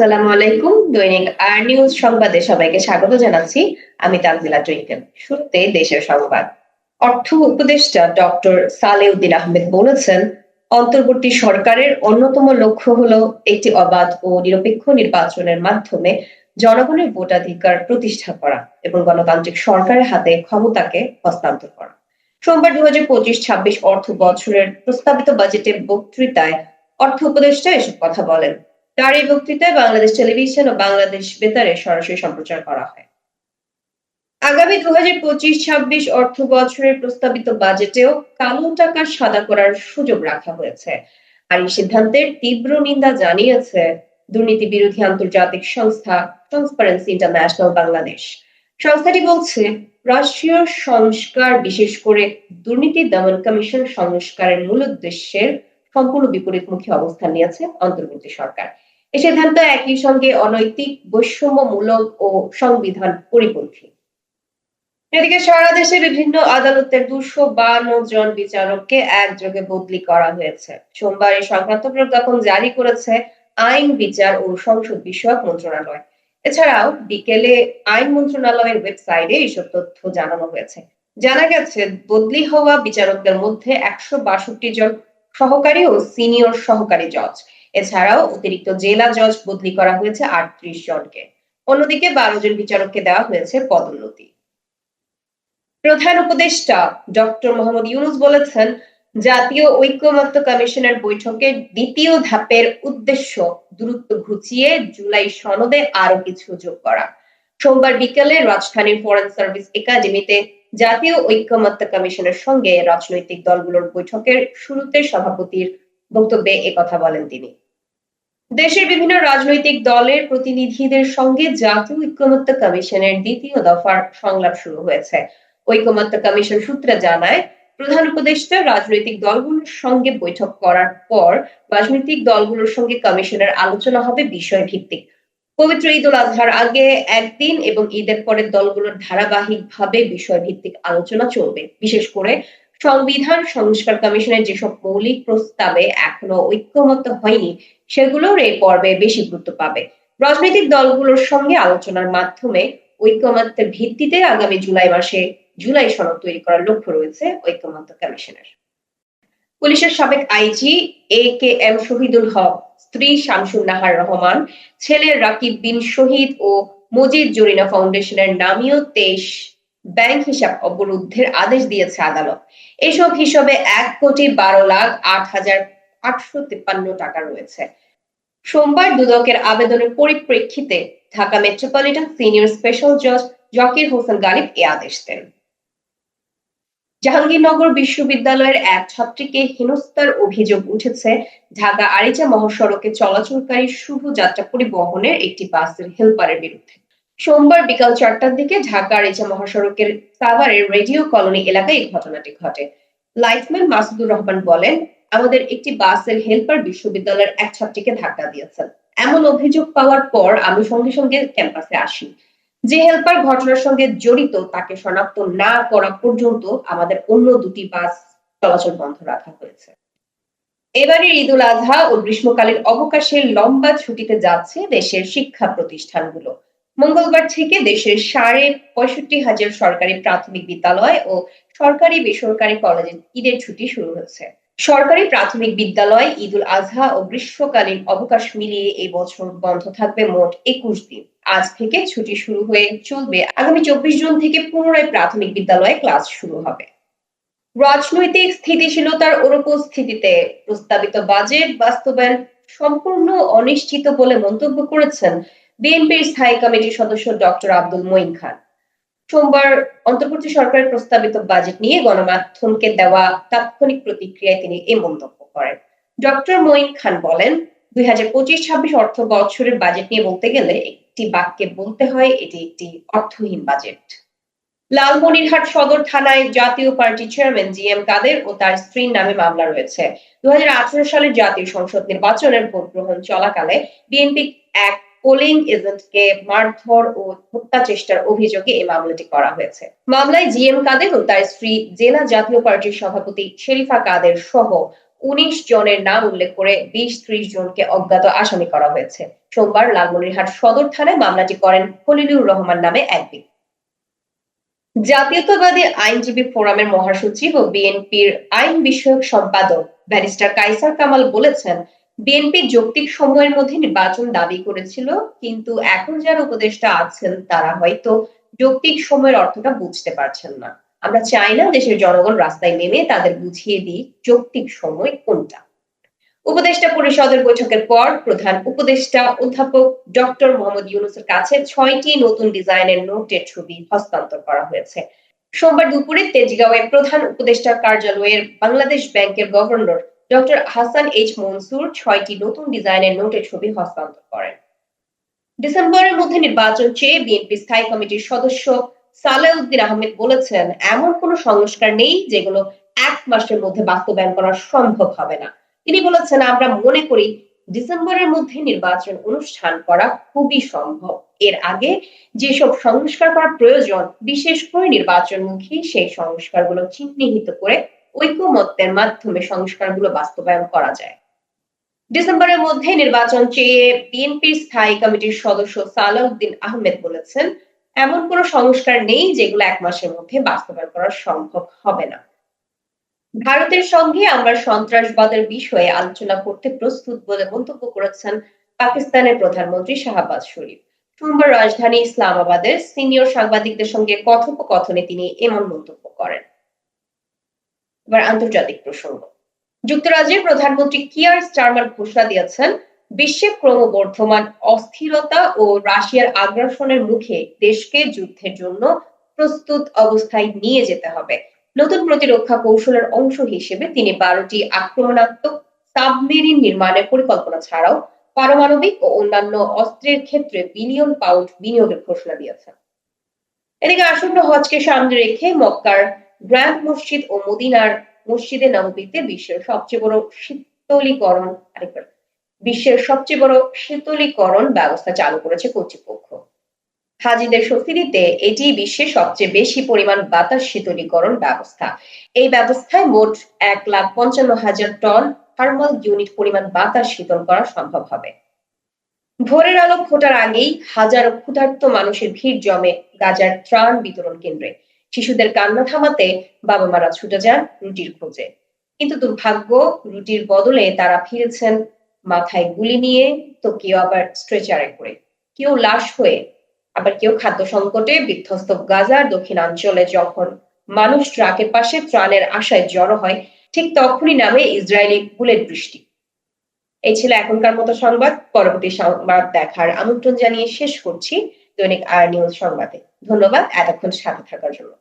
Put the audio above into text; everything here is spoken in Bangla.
আসসালামু আলাইকুম। দৈনিক আর নিউজ সংবাদে সবাইকে স্বাগত জানাচ্ছি। আমি তানজিলা টুইকেন শুরুতে দেশের সংবাদ। অর্থ উপদেষ্টা ডক্টর সালেউদ্দিন আহমেদ বলেছেন, অন্তর্বর্তী সরকারের অন্যতম লক্ষ্য হলো একটি অবাধ ও নিরপেক্ষ নির্বাচনের মাধ্যমে জনগণের ভোটাধিকার প্রতিষ্ঠা করা এবং গণতান্ত্রিক সরকারের হাতে ক্ষমতাকে হস্তান্তর করা। সোমবার দু হাজার পঁচিশ ছাব্বিশ অর্থ বছরের প্রস্তাবিত বাজেটের বক্তৃতায় অর্থ উপদেষ্টা এসব কথা বলেন। তার এই বক্তৃতায় বাংলাদেশ টেলিভিশন ও বাংলাদেশ বেতারে সরাসরি সম্প্রচার করা হয়। আগামী দু হাজার পঁচিশ ছাব্বিশ অর্থ বছরের প্রস্তাবিত বাজেটেও কালো টাকা সাদা করার সুযোগ রাখা হয়েছে। আর এই সিদ্ধান্তের তীব্র নিন্দা জানিয়েছে দুর্নীতি বিরোধী আন্তর্জাতিক সংস্থা ট্রান্সপারেন্সি ইন্টারন্যাশনাল বাংলাদেশ। সংস্থাটি বলছে, রাষ্ট্রীয় সংস্কার বিশেষ করে দুর্নীতি দমন কমিশন সংস্কারের মূল উদ্দেশ্যের সম্পূর্ণ বিপরীতমুখী অবস্থান নিয়েছে অন্তর্বর্তী সরকার। এ সিদ্ধান্ত একই সঙ্গে অনৈতিক, বৈষম্যমূলক ও সংবিধান পরিপন্থী। এদিকে সারা দেশে বিভিন্ন আদালতের দুশো বান্ন জন বিচারককে একযোগে বদলি করা হয়েছে। সোমবার এই সংক্রান্ত প্রজ্ঞাপন জারি করেছে আইন, বিচার ও সংসদ বিষয়ক মন্ত্রণালয়। এছাড়াও বিকেলে আইন মন্ত্রণালয়ের ওয়েবসাইটে এইসব তথ্য জানানো হয়েছে। জানা গেছে, বদলি হওয়া বিচারকদের মধ্যে একশো বাষট্টি জন সহকারী ও সিনিয়র সহকারী জজ। এছাড়াও অতিরিক্ত জেলা জজ বদলি করা হয়েছে আটত্রিশ জনকে। অন্যদিকে বারো জন বিচারককে দেওয়া হয়েছে পদোন্নতি। প্রধান উপদেষ্টা ডক্টর মোহাম্মদ ইউনুস বলেছেন, জাতীয় ঐক্যমত্য কমিশনের বৈঠকে দ্বিতীয় ধাপের উদ্দেশ্য দূরত্ব ঘুচিয়ে জুলাই সনদে আরও কিছু যোগ করা। সোমবার বিকেলে রাজধানীর ফরেন সার্ভিস একাডেমিতে জাতীয় ঐক্যমত্য কমিশনের সঙ্গে রাজনৈতিক দলগুলোর বৈঠকের শুরুতে সভাপতির বক্তব্যে কথা বলেন তিনি। দেশের বিভিন্ন রাজনৈতিক দলের প্রতিনিধিদের সঙ্গে জাতীয় ঐক্যমত্য কমিশনের দ্বিতীয় দফার সংলাপ শুরু হয়েছে। ঐক্যমত্য কমিশন সূত্রে জানায়, প্রধান উপদেষ্টা রাজনৈতিক দলগুলোর সঙ্গে বৈঠক করার পর রাজনৈতিক দলগুলোর সঙ্গে কমিশনের আলোচনা হবে বিষয় ভিত্তিক পবিত্র ঈদ উল আজহার আগে একদিন এবং ঈদের পরে দলগুলোর ধারাবাহিকভাবে বিষয় ভিত্তিক আলোচনা চলবে। বিশেষ করে সংবিধান সংস্কার কমিশনের যেসব মৌলিক প্রস্তাবে এখনও ঐক্যমত হয়নি, সেগুলোর এই পর্বে বেশি গুরুত্ব পাবে। রাজনৈতিক দলগুলোর সঙ্গে আলোচনার মাধ্যমে ঐক্যমত্যের ভিত্তিতে আগামী জুলাই মাসে জুলাই সনদ তৈরি করার লক্ষ্য রয়েছে ঐক্যমত্য কমিশনের। পুলিশের সাবেক IG A K M Shahidul Haque, স্ত্রী শামসুন নাহার রহমান, ছেলে রাকিব বিন শহীদ ও মজিদ জরিনা ফাউন্ডেশনের নামীয় তেইশ ব্যাংক হিসাব অবরুদ্ধের আদেশ দিয়েছে আদালত। এসব হিসাবে এক কোটি বারো লাখ আট হাজার আটশো তিপ্পান্ন টাকা রয়েছে। সোমবার দুদকের আবেদনের পরিপ্রেক্ষিতে ঢাকা মেট্রোপলিটন সিনিয়র স্পেশাল জজ জাকির হোসেন গালিব এ আদেশ দেন। জাহাঙ্গীরনগর বিশ্ববিদ্যালয়ের এক ছাত্রীকে হেনস্থার অভিযোগ উঠেছে। ঢাকা আরিচা মহাসড়কে চলাচলকারী শুভ যাত্রা পরিবহনের একটি বাসের হেল্পারের বিরুদ্ধে। সোমবার বিকাল চারটার দিকে ঢাকা আরিচা মহাসড়কের সাভারের রেডিও কলোনি এলাকায় এই ঘটনাটি ঘটে। লাইটম্যান মাসুদুর রহমান বলেন, আমাদের একটি বাসের হেল্পার বিশ্ববিদ্যালয়ের এক ছাত্রীকে ধাক্কা দিয়েছেন। এমন অভিযোগ পাওয়ার পর আমি সঙ্গে সঙ্গে ক্যাম্পাসে আসি। যে হেল্পার ঘটনার সঙ্গে জড়িত, তাকে শনাক্ত না করা পর্যন্ত আমাদের অন্য দুটি বাস চলাচল বন্ধ রাখা হয়েছে। এবারের ঈদ উল আজহা ও গ্রীষ্মকালীন অবকাশে লম্বা ছুটিতে যাচ্ছে দেশের শিক্ষা প্রতিষ্ঠানগুলো। মঙ্গলবার থেকে দেশের সাড়ে পঁয়ষট্টি হাজার সরকারি প্রাথমিক বিদ্যালয় ও সরকারি বেসরকারি কলেজে ঈদের ছুটি শুরু হচ্ছে সরকারি প্রাথমিক বিদ্যালয়, ঈদ উল আজহা ও গ্রীষ্মকালীন অবকাশ মিলিয়ে এই বছর বন্ধ থাকবে মোট একুশ দিন। আজ থেকে ছুটি শুরু হয়ে চলবে আগামী চব্বিশ জুন থেকে পুনরায় প্রাথমিক বিদ্যালয়ে ক্লাস শুরু হবে। রাজনৈতিক স্থিতিশীলতার অনুপস্থিতিতে প্রস্তাবিত বাজেট বাস্তবায়ন সম্পূর্ণ অনিশ্চিত বলে মন্তব্য করেছেন বিএনপির স্থায়ী কমিটির সদস্য ডক্টর আব্দুল মঈন খান। সোমবার অন্তর্বর্তী সরকারের প্রস্তাবিত বাজেট নিয়ে গণমাধ্যমকে দেওয়া তাৎক্ষণিক প্রতিক্রিয়ায় তিনি এই মন্তব্য করেন। ডক্টর মঈন খান বলেন দুই হাজার পঁচিশ ছাব্বিশ অর্থ বছরের বাজেট নিয়ে বলতে গেলে একটি বাক্যে বলতে হয়, এটি একটি অর্থহীন বাজেট লালমনিরহাট সদর থানায় Jatiya Party chairman G M Quader ও তার স্ত্রীর নামে মামলা রয়েছে। দু সালের জাতীয় সংসদ নির্বাচনের ভোট গ্রহণ চলাকালে বিএনপি এক পোলিং এজেন্টকে মারধর ও হত্যা চেষ্টার অভিযোগে এই মামলাটি করা হয়েছে। মামলায় জি এম কাদের ও তার স্ত্রী জেলা জাতীয় পার্টির সভাপতি শেরিফা কাদের সহ উনিশ জনের নাম উল্লেখ করে বিশ ত্রিশ জনকে অজ্ঞাত আসামি করা হয়েছে। সোমবার লালমনিরহাট সদর থানায় মামলাটি করেন খলিলুর রহমান নামে এক ব্যক্তি। জাতীয়তাবাদী আইনজীবী ফোরামের মহাসচিব ও বিএনপির আইন বিষয়ক সম্পাদক ব্যারিস্টার কাইসার কামাল বলেছেন, বিএনপি যৌক্তিক সময়ের মধ্যে নির্বাচন দাবি করেছিল, কিন্তু এখন যারা উপদেষ্টা আছেন তারা হয়তো যৌক্তিক সময়ের অর্থটা বুঝতে পারছেন না। আমরা চাই না দেশের জনগণ রাস্তায় নেমে তাদের বুঝিয়ে দিই যৌক্তিক সময় কোনটা। উপদেষ্টা পরিষদের বৈঠকের পর প্রধান উপদেষ্টা অধ্যাপক ডক্টর মোহাম্মদ ইউনুসের কাছে ছয়টি নতুন ডিজাইনের নোটের ছবি হস্তান্তর করা হয়েছে। সোমবার দুপুরে তেজগাঁওয়ে প্রধান উপদেষ্টা কার্যালয়ের বাংলাদেশ ব্যাংকের governor doctor Hasan H Mansur ছয়টি নতুন ডিজাইনের নোটের ছবি হস্তান্তর করেন। ডিসেম্বরের মধ্যে নির্বাচন চেয়ে বিএনপি স্থায়ী কমিটির সদস্য সালেউদ্দিন আহমেদ বলেছেন, এমন কোনো সংস্কার নেই যেগুলো এক মাসের মধ্যে বাস্তবায়ন করা সম্ভব হবে না। তিনি বলেছেন, আমরা মনে করি ডিসেম্বরের মধ্যে নির্বাচন অনুষ্ঠান করা খুবই সম্ভব। এর আগে যেসব সংস্কার করা প্রয়োজন, বিশেষ করে নির্বাচনমুখী সেই সংস্কারগুলো চিহ্নিত করে ঐক্যমত্যের মাধ্যমে সংস্কারগুলো বাস্তবায়ন করা যায়। ডিসেম্বরের মধ্যে নির্বাচন চেয়ে বিএনপির স্থায়ী কমিটির সদস্য সালাউদ্দিন আহমেদ বলেছেন এমন কোনো সংস্কার নেই যেগুলো এক মাসের মধ্যে বাস্তবায়ন করা সম্ভব হবে না। ভারতের সঙ্গে আমরা সন্ত্রাসবাদের বিষয়ে আলোচনা করতে প্রস্তুত বলে মন্তব্য করেছেন পাকিস্তানের প্রধানমন্ত্রী শাহবাজ শরীফ। সোমবার রাজধানী ইসলামাবাদের সিনিয়র সাংবাদিকদের সঙ্গে কথোপকথনে তিনি এমন মন্তব্য করেন। এবার আন্তর্জাতিক প্রসঙ্গ। যুক্তরাজ্যের প্রধানমন্ত্রী কিয়ার স্টারমার ঘোষণা দিয়েছেন বিশ্বে ক্রমবর্ধমান অস্থিরতা ও রাশিয়ার আগ্রাসনের মুখে দেশকে যুদ্ধের জন্য প্রস্তুত অবস্থায় নিয়ে যেতে হবে। নতুন প্রতিরক্ষা কৌশলের অংশ হিসেবে তিনি বারোটি আক্রমণাত্মক সাবমেরিন নির্মাণের পরিকল্পনা ছাড়াও পারমাণবিক ও অন্যান্য অস্ত্রের ক্ষেত্রে বিলিয়ন পাউন্ড বিনিয়োগের ঘোষণা দিয়েছেন। এদিকে আসন্ন হজকে সামনে রেখে মক্কার গ্র্যান্ড মসজিদ ও মদিনার মসজিদে নববীতে বিশ্বের সবচেয়ে বড় শীতলীকরণ আরেকবার বিশ্বের সবচেয়ে বড় শীতলীকরণ ব্যবস্থা চালু করেছে কর্তৃপক্ষ। হাজিদের স্বস্তি দিতে এটি বিশ্বের সবচেয়ে বেশি পরিমাণ বাতাস শীতলীকরণ ব্যবস্থা। এই ব্যবস্থায় মোট এক লাখ পঞ্চান্ন হাজার টন থার্মাল ইউনিট পরিমাণ বাতাস শীতল করা সম্ভব হবে। ভোরের আলো ফোটার আগেই হাজারো ক্ষুধার্ত মানুষের ভিড় জমে গাজার ত্রাণ বিতরণ কেন্দ্রে। শিশুদের কান্না থামাতে বাবা মারা ছুটে যান রুটির খোঁজে। কিন্তু দুর্ভাগ্য, রুটির বদলে তারা ফিরেছেন মাথায় গুলি নিয়ে তো কেউ আবার স্ট্রেচারে করে। কেউ লাশ হয়ে, আবার কেউ খাদ্য সংকটে বিধ্বস্ত গাজার দক্ষিণাঞ্চলে যখন মানুষ ট্রাকের পাশে ত্রাণের আশায় জড়ো হয়, ঠিক তখনই নামে ইসরায়েলি বুলেট বৃষ্টি। এই ছিল এখনকার মতো সংবাদ। পরবর্তী সংবাদ দেখার আমন্ত্রণ জানিয়ে শেষ করছি দৈনিক আর নিউজ সংবাদে। ধন্যবাদ। এতক্ষণ সাথে থাকার জন্য।